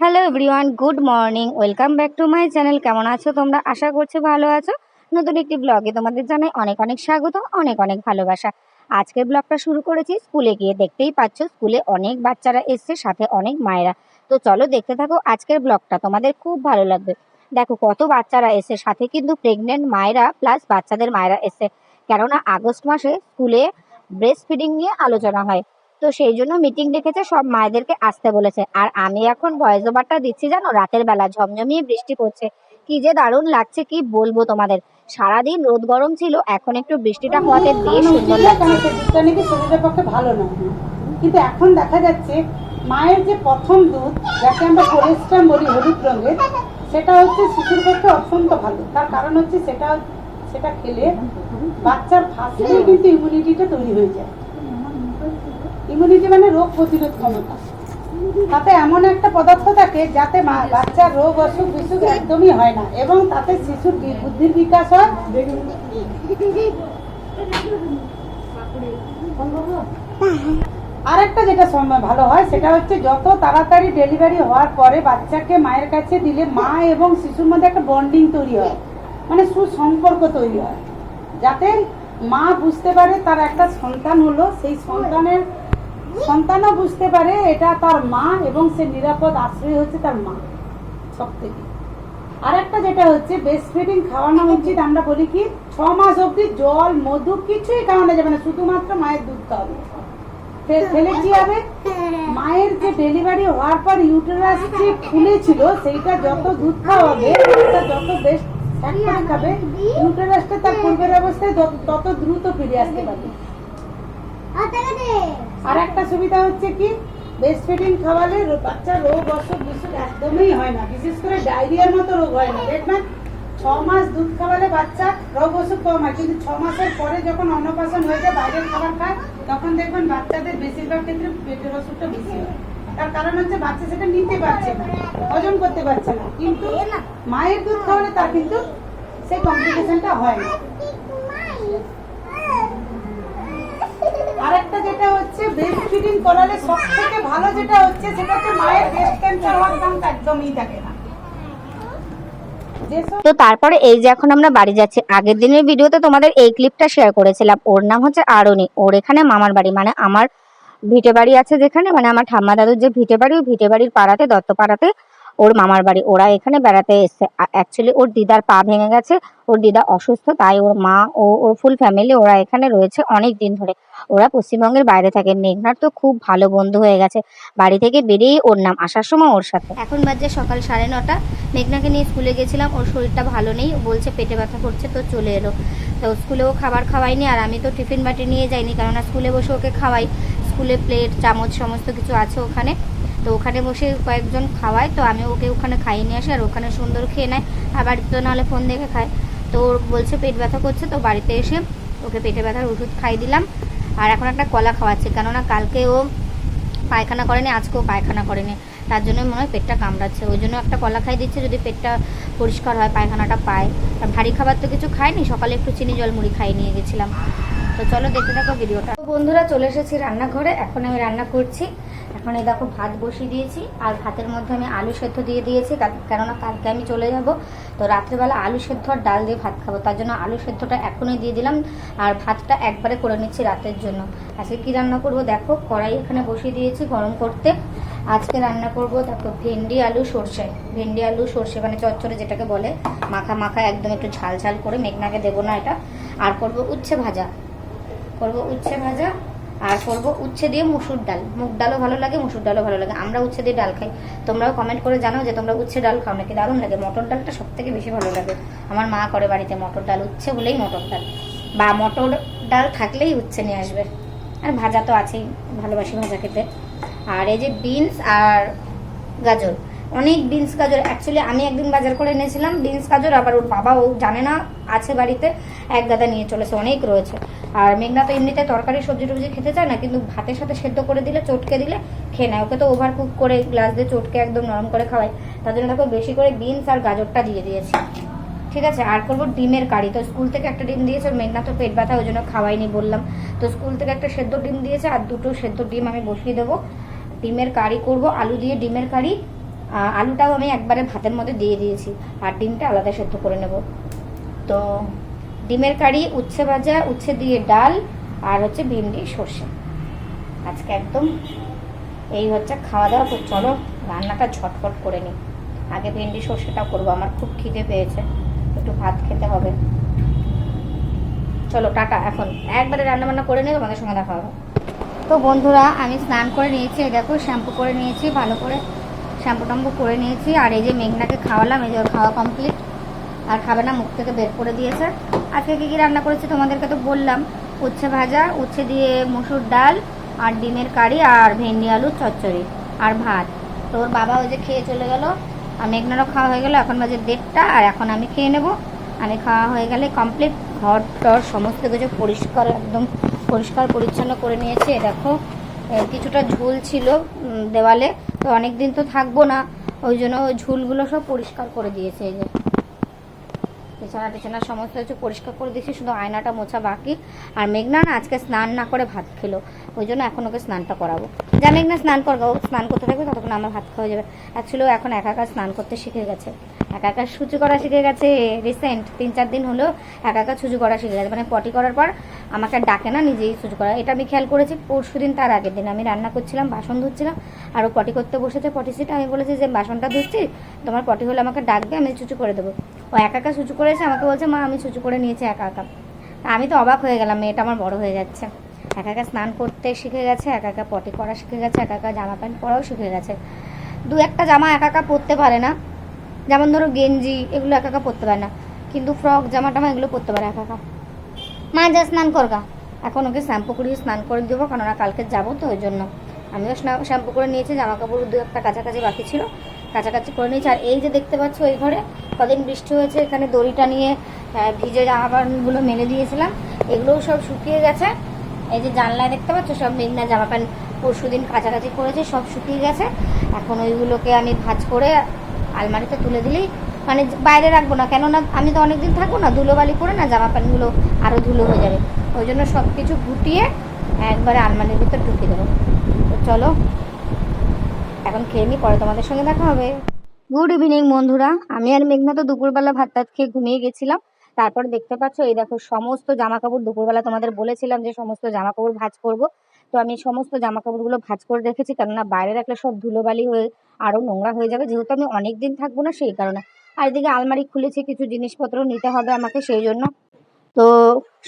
Hello everyone, good morning. Welcome back to my channel. কেমন আছো তোমরা? আশা করছি ভালো আছো। নতুন একটি ব্লগে তোমাদের জানাই অনেক অনেক স্বাগত, অনেক অনেক ভালোবাসা। আজকের ব্লগটা শুরু করেছি স্কুলে গিয়ে। দেখতেই পাচ্ছ, স্কুলে অনেক বাচ্চারা এসছে, সাথে অনেক মায়েরা। তো চলো দেখতে থাকো আজকের ব্লগটা। তোমাদের খুব ভালো লাগবে। দেখো কত বাচ্চারা এসে সাথে কিন্তু প্রেগনেন্ট মায়েরা প্লাস বাচ্চাদের মায়েরা এসে কেননা আগস্ট মাসে স্কুলে ব্রেস্ট ফিডিং নিয়ে আলোচনা হয়। তো সেই জন্য মিটিং ডেকেছে সব মায়েদেরকে আসতে বলেছে। আর আমি এখন ভয়েস ওভারটা দিচ্ছি জানো? রাতের বেলা ঝমঝমিয়ে বৃষ্টি পড়ছে। কি যে দারুণ লাগছে কি বলব তোমাদের? সারাদিন রোদ গরম ছিল এখন একটু বৃষ্টিটা হওয়াতে বেশ সুন্দর লাগছে। নাকি শরীরের পক্ষে ভালো নয় কিন্তু এখন দেখা যাচ্ছে মায়ের যে প্রথম দুধ যাকে আমরা কোলেস্ট্রাম বলি হলুদ রঙের সেটা হচ্ছে শিশুর পক্ষে অত্যন্ত ভালো। তার কারণ হচ্ছে সেটা সেটা খেলে বাচ্চার ফার্স্টেই কিন্তু ইমিউনিটিটা তৈরি হয়ে যায়। ইমিউনিটি মানে রোগ প্রতিরোধ ক্ষমতা। তাতে এমন একটা পদার্থ থাকে যাতে বাচ্চার রোগ, অসুখ, বিসুখ একদমই হয় না এবং তাতে শিশুর বুদ্ধির বিকাশ হয়। আর একটা যেটা সময় ভালো হয়, সেটা হচ্ছে যত তাড়াতাড়ি ডেলিভারি হওয়ার পরে বাচ্চাকে মায়ের কাছে দিলে মা এবং শিশুর মধ্যে একটা বন্ডিং তৈরি হয়। মানে সুসম্পর্ক তৈরি হয়। যাতে মা বুঝতে পারে তার একটা সন্তান হলো, সেই সন্তানের সন্তানও বুঝতে পারে এটা তার মা এবং সে নিরাপদ আশ্রয় হচ্ছে তার মা সব থেকে। আর একটা যেটা হচ্ছে বেস্ট ফিডিং খাওয়ানো উচিত আমরা বলি কি ছ মাস অবধি জল মধু কিছুই খাওয়ানো যাবে না শুধুমাত্র মায়ের দুধ খাওয়াবে ফেলে কি হবে? মায়ের যে ডেলিভারি হওয়ার পর ইউটেরাস যে খুলেছিল সেইটা যত দুধ খাওয়াবে সেটা যত বেস্ট খাবে ইউটেরাসটা তার পূর্বের অবস্থায় তত- তত দ্রুত ফিরে আসতে পারবে। আর একটা সুবিধা হচ্ছে কি বেস্ট ফিডিং খাওয়ালে বাচ্চার রোগ অসুখ বিসুখ একদমই হয় না। বিশেষ করে ডায়রিয়ার মতো রোগ হয় না। দেখবেন ছ মাস দুধ খাওয়ালে বাচ্চা রোগ অসুখ কম হয়। কিন্তু ছ মাসের পরে যখন অন্নপ্রাশন হয়ে যায় বাইরের খাবার খায় তখন দেখবেন বাচ্চাদের বেশিরভাগ ক্ষেত্রে পেটের অসুখটা বেশি হয়। তার কারণ হচ্ছে বাচ্চা সেটা নিতে পারছে না হজম করতে পারছে না। কিন্তু মায়ের দুধ খাওয়ালে তার কিন্তু সেই কমপ্লিকেশনটা হয় না। আরেকটা যেটা হচ্ছে ব্রেস্ট ফিডিং করালে সব থেকে ভালো যেটা হচ্ছে, সেটা হচ্ছে মায়ের ব্রেস্ট ক্যান্সার হওয়ার চান্স একদমই থাকে না। তো তারপরে এই যে এখন আমরা বাড়ি যাচ্ছি, আগের দিনের ভিডিওতে তোমাদের এই ক্লিপটা শেয়ার করেছিলাম। ওর নাম হচ্ছে আরণি। ওর এখানে মামার বাড়ি মানে আমার ভিটে বাড়ি আছে যেখানে মানে আমার ঠাম্মা দাদুর যে ভিটে বাড়ি ওই ভিটে বাড়ির পাড়াতে দত্ত পাড়াতে ওর মামার বাড়ি। ওরা এখানে বেড়াতে এসছে। অ্যাকচুয়ালি ওর দিদার পা ভেঙে গেছে, ওর দিদা অসুস্থ, তাই ওর মা ও ওর ফুল ফ্যামিলি ওরা এখানে রয়েছে অনেক দিন ধরে। ওরা পশ্চিমবঙ্গের বাইরে থাকে। মেঘনার তো খুব ভালো বন্ধু হয়ে গেছে। বাড়ি থেকে বেরিয়েই ওর নাম, আসার সময় ওর সাথে। এখন বাজে সকাল সাড়ে নটা। মেঘনাকে নিয়ে স্কুলে গেছিলাম। ওর শরীরটা ভালো নেই। বলছে পেটে ব্যথা করছে, তো চলে এলো। তো স্কুলেও খাবার খাওয়াইনি আর আমি তো টিফিন বাটি নিয়ে যাইনি, কেননা স্কুলে বসে ওকে খাওয়াই। স্কুলে প্লেট চামচ, সমস্ত কিছু আছে ওখানে। তো ওখানে বসে কয়েকজন খাওয়ায়, তো আমি ওকে ওখানে খাইয়ে নিয়ে আসি আর ওখানে সুন্দর খেয়ে নেয়। বাড়িতে তো নাহলে ফোন দেখে খায়। তো ওর বলছে পেট ব্যথা করছে, তো বাড়িতে এসে ওকে পেটে ব্যথার ওষুধ খাইয়ে দিলাম। আর এখন একটা কলা খাওয়াচ্ছে, কেননা কালকে ও পায়খানা করেনি আজকেও পায়খানা করেনি। তার জন্য মনে হয় পেটটা কামড়াচ্ছে। ওই জন্য একটা কলা খাই দিচ্ছে, যদি পেটটা পরিষ্কার হয়, পায়খানাটা পায়। আর ভারী খাবার তো কিছু খাইনি, সকালে একটু চিনি জল মুড়ি খাইয়ে নিয়ে গেছিলাম। তো চলো দেখতে থাকো ভিডিওটা। বন্ধুরা চলে এসেছি রান্নাঘরে, এখন আমি রান্না করছি। এখন এই দেখো ভাত বসিয়ে দিয়েছি, আর ভাতের মধ্যে আমি আলু সেদ্ধ দিয়ে দিয়েছি কেননা কালকে আমি চলে যাব। তো রাত্রেবেলা আলু সেদ্ধ আর ডাল দিয়ে ভাত খাব, তার জন্য আলু সেদ্ধটা এখনই দিয়ে দিলাম, আর ভাতটা একবারে করে নিচ্ছি রাতের জন্য। আজকে কি রান্না করব দেখো, কড়াই এখানে বসিয়ে দিয়েছি গরম করতে। আজকে রান্না করব দেখো ভেন্ডি, আলু, সর্ষে। ভেন্ডি, আলু, সর্ষে মানে চচ্চড়ে যেটাকে বলে, মাখা মাখা একদম একটু ঝাল ঝাল করে মেঘনাকে দেবো না এটা। আর করব উচ্ছে ভাজা। করব উচ্ছে ভাজা আর করব উচ্ছে দিয়ে মুসুর ডাল। মুগ ডালও ভালো লাগে, মুসুর ডালও ভালো লাগে। আমরা উচ্ছে দিয়ে ডাল খাই। তোমরাও কমেন্ট করে জানো যে তোমরা উচ্ছে ডাল খাও নাকি? দারুণ লাগে। মটর ডালটা সব থেকে বেশি ভালো লাগে। আমার মা করে বাড়িতে মটর ডাল, উচ্ছে বলেই মটর ডাল। বা মটর ডাল থাকলেই উচ্ছে নিয়ে আসবে। আর ভাজা তো আছেই, ভালোবাসি ভাজা খেতে। আর এই যে বিনস আর গাজর। অনেক বিনস গাজর। অ্যাকচুয়ালি আমি একদিন বাজার করে এনেছিলাম বিনস গাজর, আবার ওর বাবা ও জানে না, আছে বাড়িতে, এক গাদা নিয়ে চলেছে, অনেক রয়েছে। আর মেঘনা তো এমনিতে তরকারি, সবজি টবজি খেতে চায় না, কিন্তু ভাতের সাথে সেদ্ধ করে দিলে, চটকে দিলে, খেয়ে নেয়। ওকে তো ওভার কুক করে গ্লাস দিয়ে চটকে একদম নরম করে খাওয়াই। তার জন্য দেখো বেশি করে বিনস আর গাজরটা দিয়ে দিয়েছি। ঠিক আছে, আর করব ডিমের কারি। তো স্কুল থেকে একটা ডিম দিয়েছে, মেঘনা তো পেট ব্যথা, ওই জন্য খাওয়াইনি বললাম। তো স্কুল থেকে একটা সেদ্ধ ডিম দিয়েছে, আর দুটো সেদ্ধ ডিম আমি বসিয়ে দেবো। ডিমের কারি করব, আলু দিয়ে ডিমের কারি আলুটাও আমি একবারে ভাতের মধ্যে দিয়ে দিয়েছি। আর ডিমটা আলাদা সেদ্ধ করে নেব। তো ডিমের কারি, উচ্ছে ভাজা, উচ্ছে দিয়ে ডাল, আর হচ্ছে ভিন্ডি সর্ষে। আজকে একদম এই হচ্ছে খাওয়া দাওয়া তো চলো, রান্নাটা ঝটপট করে নিই। আগে ভেন্ডি সর্ষেটাও করব, আমার খুব খিদে পেয়েছে। একটু ভাত খেতে হবে। চলো, টাটা, এখন। একবারে রান্না বান্না করে নিয়ে তোমাদের সঙ্গে দেখা হবে। তো বন্ধুরা, আমি স্নান করে নিয়েছি দেখো, শ্যাম্পু করে নিয়েছি, ভালো করে শ্যাম্পু ট্যাম্পু করে নিয়েছি। আর এই যে মেঘনাকে খাওয়ালাম, এই যে খাওয়া কমপ্লিট আর খাবে না, মুখ থেকে বের করে দিয়েছে। আজকে কী কী রান্না করেছি তোমাদেরকে তো বললাম। উচ্ছে ভাজা, উচ্ছে দিয়ে মুসুর ডাল, আর ডিমের কারি, আর ভেন্ডি আলু, চচ্চড়ি, আর ভাত। তো ওর বাবা ওই যে খেয়ে চলে গেল। আর মেঘনারও খাওয়া হয়ে গেল। এখন বাজে দেড়টা, আর এখন আমি খেয়ে নেব। আমি খাওয়া হয়ে গেলে কমপ্লিট ঘর টর সমস্ত কিছু পরিষ্কার, একদম পরিষ্কার পরিচ্ছন্ন করে নিয়েছি। দেখো কিছুটা ঝুল ছিল দেওয়ালে। তো অনেক দিন তো থাকব না, ওই জন্য ওই ঝুলগুলো সব পরিষ্কার করে দিয়েছে এই যে। বিছানা টিছানা সমস্ত কিছু পরিষ্কার করে দিয়েছি, শুধু আয়নাটা মোছা বাকি। আর মেঘনা না আজকে স্নান না করে ভাত খেলো, ওই জন্য এখন ওকে স্নানটা করাবো। যা মেঘনা স্নান করব স্নান করতে থাকবে, ততক্ষণ আমার ভাত খাওয়া যাবে। অ্যাকচুয়ালি এখন একা একা স্নান করতে শিখে গেছে। একা একা সুচি করা শিখে গেছে। রিসেন্ট তিন চার দিন হলো একা একা সুচি করা শিখে গেছে। মানে পটি করার পর আমাকে ডাকে না, নিজেই সুচি করা। এটা আমি খেয়াল করেছি পরশু দিন তার আগের দিন। আমি রান্না করছিলাম, বাসন ধুচ্ছিলাম, আর ও পটি করতে বসেছে পটি সিট আমি বলেছি যে, বাসনটা ধুচ্ছি তোমার পটি হলে আমাকে ডাকবে, আমি চুচু করে দেবো। ও একা একা সুচু করেছে আমাকে বলছে, মা, আমি সুচু করে নিয়েছি একা একা আমি তো অবাক হয়ে গেলাম, মেয়েটা আমার বড় হয়ে যাচ্ছে। একা একা স্নান করতে শিখে গেছে একা একা পটি করা শিখে গেছে একা একা জামা প্যান্ট পরাও শিখে গেছে। দু একটা জামা একা একা পরতে পারে না। যেমন ধরো গেঞ্জি, এগুলো একা একা পরতে পারে না। কিন্তু ফ্রক, জামা টামা এগুলো পরতে পারে একা একা। মা, যা স্নান করগা এখন ওকে শ্যাম্পু করিয়ে স্নান করে দেবো, কেননা কালকে যাব তো ওই জন্য। আমিও শ্যাম্পু করে নিয়েছি জামা কাপড় দু একটা কাছাকাছি বাকি ছিল, কাছাকাছি করে নিয়েছি। আর এই যে দেখতে পাচ্ছ এই ঘরে, কদিন বৃষ্টি হয়েছে, এখানে দড়িটা নিয়ে ভিজে জামা প্যান্টগুলো মেলে দিয়েছিলাম। এগুলোও সব শুকিয়ে গেছে। এই যে জানলায় দেখতে পাচ্ছ, সব মেঘনা জামা প্যান্ট পরশু দিন কাছাকাছি করেছে, সব শুকিয়ে গেছে। এখন ওইগুলোকে আমি ভাঁজ করে আলমারিতে তুলে দিলেই মানে বাইরে রাখব না, কেননা আমি তো অনেকদিন থাকব না, ধুলোবালি করে না জামা প্যান্টগুলো আরও ধুলো হয়ে যাবে। ওই জন্য সব কিছু গুটিয়ে একবারে আলমারির ভিতর ঢুকিয়ে দেবো। তো চলো, এখন খেয়ে নিই পরে তোমাদের সঙ্গে দেখা হবে। গুড ইভিনিং বন্ধুরা, আমি আর মেঘনা তো দুপুরবেলা ভাত টাত খেয়ে ঘুমিয়ে গেছিলাম। তারপর দেখতে পাচ্ছ, এই দেখো, সমস্ত জামা কাপড় দুপুরবেলা তোমাদের বলেছিলাম যে সমস্ত জামা কাপড় ভাঁজ করব। তো আমি সমস্ত জামা কাপড়গুলো ভাঁজ করে রেখেছি, কেননা বাইরে রাখলে সব ধুলোবালি হয়ে আরও নোংরা হয়ে যাবে। যেহেতু আমি অনেক দিন থাকব না, সেই কারণে। আর এদিকে আলমারি খুলেছি, কিছু জিনিসপত্র নিতে হবে আমাকে সেই জন্য। তো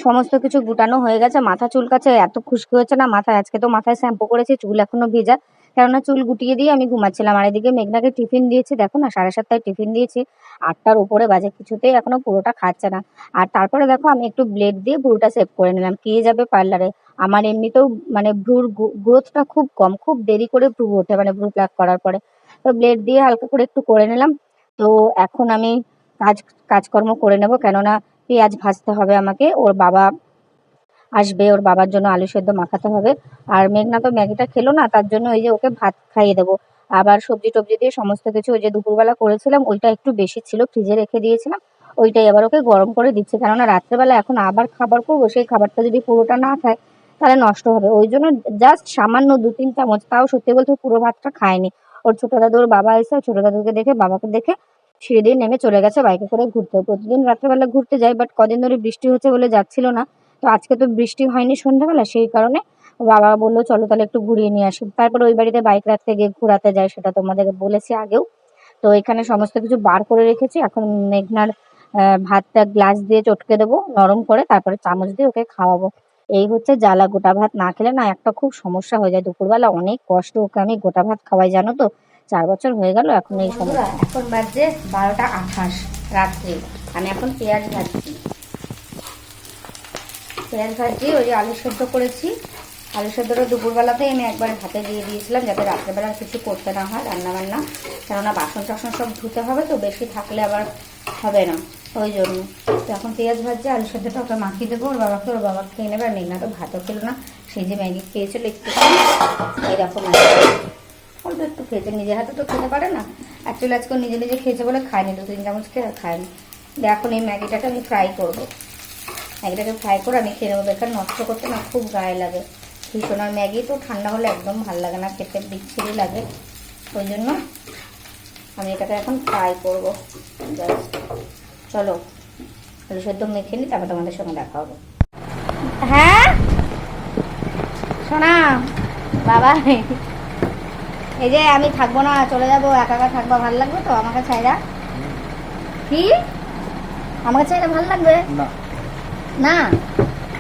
সমস্ত কিছু গুটানো হয়ে গেছে, মাথা চুল কাছে এত খুশকি হচ্ছে না, মাথায়, আজকে তো মাথায় শ্যাম্পু করেছি, চুল এখনও ভেজা। কেননা চুল গুটিয়ে দিয়ে আমি ঘুমাচ্ছিলাম, আর এদিকে মেঘনাকে টিফিন দিয়েছি, দেখো না, সাড়ে সাতটায় টিফিন দিয়েছি। আটটার উপরে বাজে, কিছুতেই এখনও পুরোটা খাচ্ছে না। আর তারপরে দেখো, আমি একটু ব্লেড দিয়ে ভ্রুটা সেভ করে নিলাম, কে যাবে পার্লারে। আমার এমনিতেও মানে ভ্রুর গ্রোথটা খুব কম, খুব দেরি করে ভ্রু ওঠে মানে ভ্রু প্লাক করার পরে। তো ব্লেড দিয়ে হালকা করে একটু করে নিলাম। তো এখন আমি কাজ, কাজকর্ম করে নেব কেননা পেঁয়াজ ভাজতে হবে আমাকে, ওর বাবা আসবে, ওর বাবার জন্য আলু সেদ্ধ মাখাতে হবে। আর মেঘনা তো ম্যাগিটা খেলো না, তার জন্য ওই যে ওকে ভাত খাইয়ে দেবো। আবার সবজি টবজি দিয়ে সমস্ত কিছু ওই যে দুপুরবেলা করেছিলাম, ওইটা একটু বেশি ছিল, ফ্রিজে রেখে দিয়েছিলাম। ওইটাই আবার ওকে গরম করে দিচ্ছে, কেননা রাত্রেবেলা এখন আবার খাবার করব, সেই খাবারটা যদি পুরোটা না খায় তাহলে নষ্ট হবে। ওই জন্য জাস্ট সামান্য দু, তিন চামচ, তাও সত্যি বলতে পুরো ভাতটা খায়নি। ওর ছোটো দাদুর বাবা এসে ছোটো দাদুকে দেখে, বাবাকে দেখে সিঁড়ি দিয়ে নেমে চলে গেছে বাইকে করে ঘুরতে। প্রতিদিন রাত্রেবেলা ঘুরতে যায় বাট কদিন ধরে বৃষ্টি হচ্ছে বলে যাচ্ছিল না। তো আজকে তো বৃষ্টি হয়নি সন্ধ্যাবেলা, সেই কারণে বাবা বলল, চলো তাহলে একটু ঘুরিয়ে নিয়ে আসি। তারপর ওই বাড়িতে বাইক রাখতে গিয়ে ঘোরাতে যায় সেটা তোমাদের বলেছি আগেও। তো এখানে সমস্ত কিছু বার করে রেখেছি। এখন মেঘনার ভাতটা গ্লাস দিয়ে চটকে দেবো, নরম করে, তারপরে চামচ দিয়ে ওকে খাওয়াবো। এই হচ্ছে জ্বালা গোটা ভাত না খেলে না একটা খুব সমস্যা হয়ে যায়। দুপুরবেলা অনেক কষ্ট, ওকে আমি গোটা ভাত খাওয়াই, জানো তো? চার বছর হয়ে গেল এখন এই সমস্যা এখন বাজছে বারোটা আঠাশ, রাত্রে। আমি এখন পেঁয়াজ ভাজছি। পেঁয়াজ ভাজি, ওই যে আলু সেদ্ধ করেছি। আলু সেদ্ধটা দুপুরবেলাতেই আমি একবার ভাতে দিয়ে দিয়েছিলাম যাতে রাত্রেবেলা কিছু করতে না হয় রান্না বান্না কেননা বাসন টাসন সব ধুতে হবে তো, বেশি থাকলে আবার হবে না, ওই জন্য। তো এখন পেঁয়াজ ভাজছি আলু সেদ্ধটা ওকে মাখিয়ে দেবো, ওর বাবাকে, ওর বাবা খেয়ে নেবে, আর মেঘনা তো ভাতও খেলো না। সেই যে ম্যাগি খেয়েছিল একটু কি। অল্প একটু খেয়েছে, নিজের হাতে তো খেতে পারে না। অ্যাকচুয়ালি আজকে নিজে নিজে খেয়েছে বলে খায়নি দু তিন চামচ খেয়ে খায়নি। এখন এই ম্যাগিটাকে আমি ফ্রাই করব। ম্যাগিটাকে ফ্রাই করে আমি খেয়ে নেব। বেকার নষ্ট করতে না খুব গায়ে লাগে। ভীষণ, আর ম্যাগি তো ঠান্ডা হলে একদম ভালো লাগে না, খেতে বিচ্ছিরি লাগে। ওই জন্য আমি এটাকে এখন ফ্রাই করব। চলো আলু সেদ্ধ মেখে নিই তারপর তোমাদের সঙ্গে দেখা হবে। হ্যাঁ? শোনা বাবা এই যে আমি থাকব না চলে যাব একা একা থাকব ভালো লাগবে তো আমাকে ছাইরা কি? আমাকে ছাইরা ভালো লাগবে? না। না?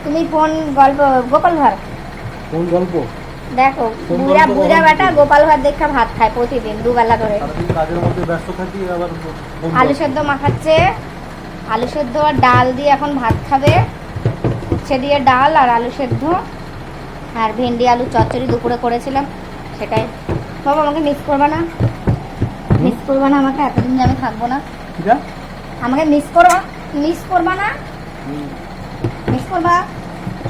তুমি কোন গল্প গোপাল ভাঁড়? কোন গল্প? দেখো বুড়া বুড়া বেটা গোপাল ভাঁড় দেখা ভাত খায় প্রতিদিন দুবেলা করে। কাজের মধ্যে ব্যস্ত থাকি আবার আলু সেদ্ধ মাখাচ্ছে। আলু সেদ্ধ আর ডাল দিয়ে এখন ভাত খাবে। উচ্ছে দিয়ে ডাল আর আলু সেদ্ধ। আর ভেন্ডি আলু চচ্চড়ি দুপুরে করেছিলাম সেটাই। বাবা আমাকে মিস করবে না? মিস করবে না আমাকে? এতদিন আমি থাকব না। আমাকে মিস করবা? মিস করবা না? মিস করবা?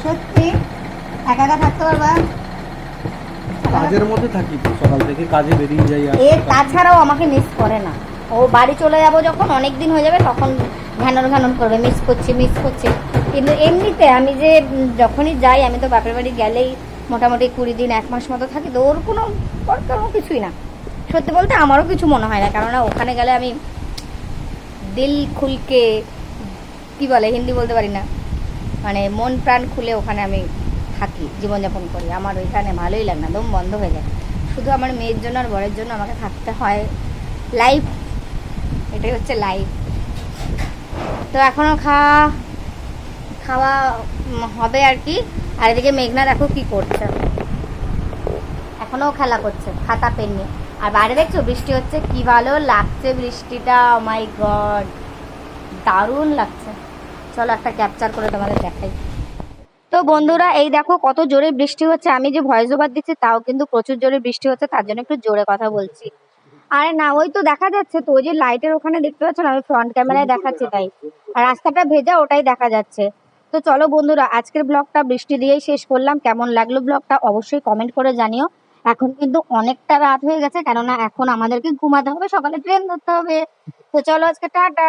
সত্যি? একা একা থাকতে পারবা? কাজের মধ্যে থাকি সকাল থেকে কাজে বেরিয়ে যাই আর এর তাছাড়াও আমাকে মিস করে না। ও বাড়ি চলে যাব যখন অনেক দিন হয়ে যাবে তখন ঘ্যানন ঘ্যানন করবে মিস করছি মিস করছি। কিন্তু এমনিতে আমি যে যখনই যাই আমি তো বাপের বাড়ি গেলেই মোটামুটি কুড়ি দিন এক মাস মতো থাকি তো ওর কোনো ওর কোনো কিছুই না। সত্যি বলতে আমারও কিছু মনে হয় না কেননা ওখানে গেলে আমি দিল খুলকে কি বলে হিন্দি বলতে পারি না। মানে মন প্রাণ খুলে ওখানে আমি থাকি, জীবনযাপন করি। আমার ওইখানে ভালোই লাগে না দম বন্ধ হয়ে যায়। শুধু আমার মেয়ের জন্য আর বরের জন্য আমাকে থাকতে হয় লাইফ এটাই হচ্ছে লাইফ তো এখনও খাওয়া খাওয়া হবে আর কি। আর এদিকে মেঘনা দেখো কি করছে। এখনও খেলা করছে, খাতা, পেন নিয়ে। আর বাইরে দেখছ, বৃষ্টি হচ্ছে, কি ভালো লাগছে বৃষ্টিটা মাই গড দারুণ লাগছে। চলো একটা ক্যাপচার করে তোমাদের দেখাই। তো বন্ধুরা, এই দেখো কত জোরে বৃষ্টি হচ্ছে। আমি যে ভয়েস ওভার দিচ্ছি, তাও কিন্তু প্রচুর জোরে বৃষ্টি হচ্ছে, তার জন্য একটু জোরে কথা বলছি। আরে না, ওই তো দেখা যাচ্ছে, তো ওই যে লাইটের ওখানে দেখতে পাচ্ছ আমি ফ্রন্ট ক্যামেরায় দেখাচ্ছি তাই। আর রাস্তাটা ভেজা, ওটাই দেখা যাচ্ছে। তো চলো বন্ধুরা, আজকের ব্লগটা বৃষ্টি দিয়েই শেষ করলাম। কেমন লাগল ব্লগটা অবশ্যই কমেন্ট করে জানিও। এখন কিন্তু অনেকটা রাত হয়ে গেছে, কেননা এখন আমাদেরকে ঘুমাতে হবে, সকালে ট্রেন ধরতে হবে। তো চলো আজকে টাটা।